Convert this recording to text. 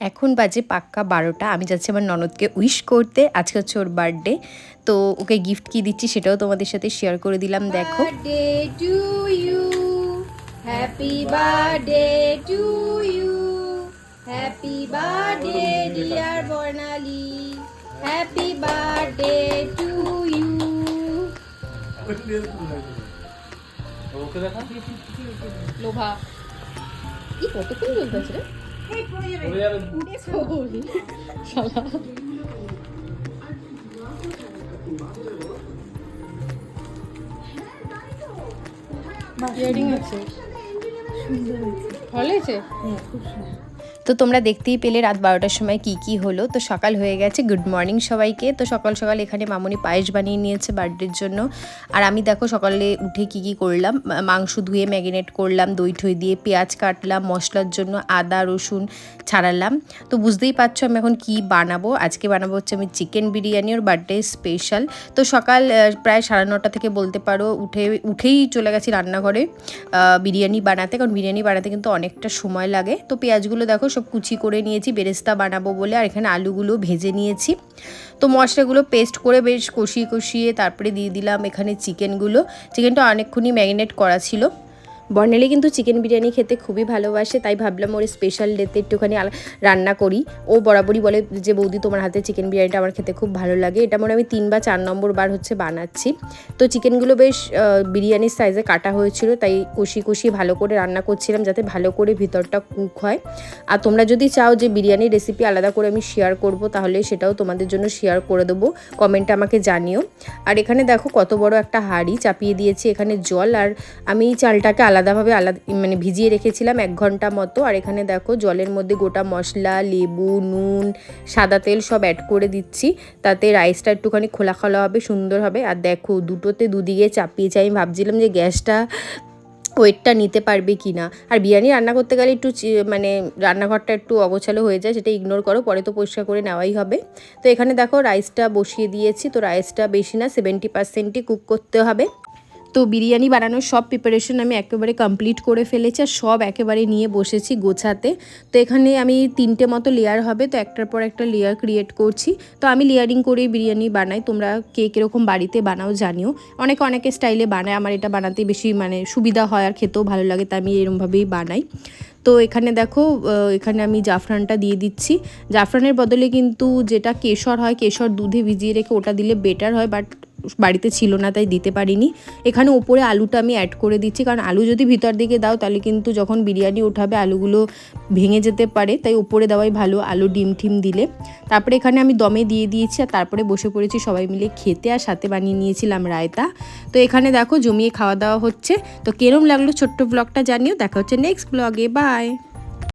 এখন বাজে পাক্কা বারোটা আমি যাচ্ছি আমার ননদকে উইশ করতে আজকে হচ্ছে ওর বার্থডে তো ওকে গিফট কি দিচ্ছি সেটাও তোমাদের সাথে শেয়ার করে দিলাম দেখো Bonali. Happy birthday to you. লোভা কি কতক্ষণ আছে রে। ইয়ারিং আছে ভালো হয়েছে? তো তোমরা দেখতেই পেলে রাত বারোটার সময় কি কি হলো। তো সকাল হয়ে গেছে গুড মর্নিং সবাইকে। তো সকাল সকাল এখানে মামুনি পায়েস বানিয়ে নিয়েছে বার্থডের জন্য। আর আমি দেখো সকালে উঠে কি কি করলাম মাংস ধুয়ে ম্যাগিনেট করলাম, দই ঠই দিয়ে পেঁয়াজ কাটলাম, মশলার জন্য আদা, রসুন ছাড়ালাম। তো বুঝতেই পারছ আমি এখন কি বানাবো। আজকে বানাবো হচ্ছে আমি চিকেন বিরিয়ানি, ওর বার্থডে স্পেশাল তো সকাল প্রায় সাড়ে নটা থেকে বলতে পারো, উঠে, উঠেই চলে গেছি রান্নাঘরে বিরিয়ানি বানাতে। কারণ বিরিয়ানি বানাতে কিন্তু অনেকটা সময় লাগে। তো পেঁয়াজগুলো দেখো সব কুচি করে নিয়েছি, বেরেস্তা বানাবো বলে, আর এখানে আলুগুলো ভেজে নিয়েছি। তো মশলাগুলো পেস্ট করে বেশ কষিয়ে কষিয়ে তারপরে দিয়ে দিলাম এখানে চিকেনগুলো। চিকেনটা অনেকক্ষণই ম্যারিনেট করা ছিল। বর্ণালী কিন্তু চিকেন বিরিয়ানি খেতে খুবই ভালোবাসে, তাই ভাবলাম ওর স্পেশাল ডেতে একটুখানি রান্না করি। ও বরাবরই বলে যে, বৌদি, তোমার হাতে চিকেন বিরিয়ানিটা আমার খেতে খুব ভালো লাগে। এটা মনে আমি তিন বা চার নম্বর বার হচ্ছে বানাচ্ছি। তো চিকেনগুলো বেশ বিরিয়ানির সাইজে কাটা হয়েছিল, তাই কষি কষি ভালো করে রান্না করছিলাম যাতে ভালো করে ভিতরটা কুক হয়। আর তোমরা যদি চাও যে, বিরিয়ানির রেসিপি আলাদা করে আমি শেয়ার করব, তাহলে সেটাও তোমাদের জন্য শেয়ার করে দেবো। কমেন্টে আমাকে জানিও। আর এখানে দেখো কত বড় একটা হাঁড়ি, চাপিয়ে দিয়েছি এখানে জল। আর আমি চালটাকে আলাদাভাবে আলাদা মানে ভিজিয়ে রেখেছিলাম এক ঘণ্টা মতো। আর এখানে দেখো জলের মধ্যে গোটা মশলা, লেবু, নুন, সাদা তেল সব অ্যাড করে দিচ্ছি। তাতে রাইসটা একটুখানি খোলা খোলা হবে, সুন্দর হবে। আর দেখো দুটোতে দুদিকে চাপিয়েছি আমি ভাবছিলাম যে গ্যাসটা ওয়েটটা নিতে পারবে কি না আর বিরিয়ানি রান্না করতে গেলে একটু মানে রান্নাঘরটা একটু অগোছালো হয়ে যায়, সেটা ইগনোর করো, পরে তো পরিষ্কার করে নেওয়াই হবে। তো এখানে দেখো রাইসটা বসিয়ে দিয়েছি। তো রাইসটা বেশি না সেভেন্টি পার্সেন্টই কুক করতে হবে। তো বিরিয়ানি বানানোর সব প্রিপারেশন আমি একেবারে কমপ্লিট করে ফেলেছি আর সব একেবারে নিয়ে বসেছি গোছাতে। তো এখানে আমি তিনটে মতো লেয়ার হবে, তো একটার পর একটা লেয়ার ক্রিয়েট করছি। তো আমি লেয়ারিং করেই বিরিয়ানি বানাই, তোমরা কে কীরকম বাড়িতে বানাও জানিও। অনেকে অনেকে স্টাইলে বানায়, আমার এটা বানাতে বেশি মানে সুবিধা হয় আর খেতেও ভালো লাগে, তাই আমি এরমভাবেই বানাই। তো এখানে দেখো এখানে আমি জাফরানটা দিয়ে দিচ্ছি। জাফরানের বদলে কিন্তু যেটা কেশর হয়, কেশর দুধে ভিজিয়ে রেখে ওটা দিলে বেটার হয় বাট বাড়িতে ছিল না, তাই দিতে পারিনি। এখানে ওপরে আলুটা আমি অ্যাড করে দিচ্ছি, কারণ আলু যদি ভিতর দিকে দাও, তাহলে কিন্তু যখন বিরিয়ানি ওঠাবে, আলুগুলো ভেঙে যেতে পারে, তাই উপরে দেওয়াই ভালো, আলু ডিম টিম দিলে। তারপরে এখানে আমি দমে দিয়ে দিয়েছি, আর তারপরে বসে পড়েছি সবাই মিলে খেতে, আর সাথে বানিয়ে নিয়েছিলাম রায়তা। তো এখানে দেখো জমিয়ে খাওয়া দাওয়া হচ্ছে। তো কেরম লাগল ছোট্ট ব্লগটা জানিও, দেখা হচ্ছে নেক্সট ব্লগে বাই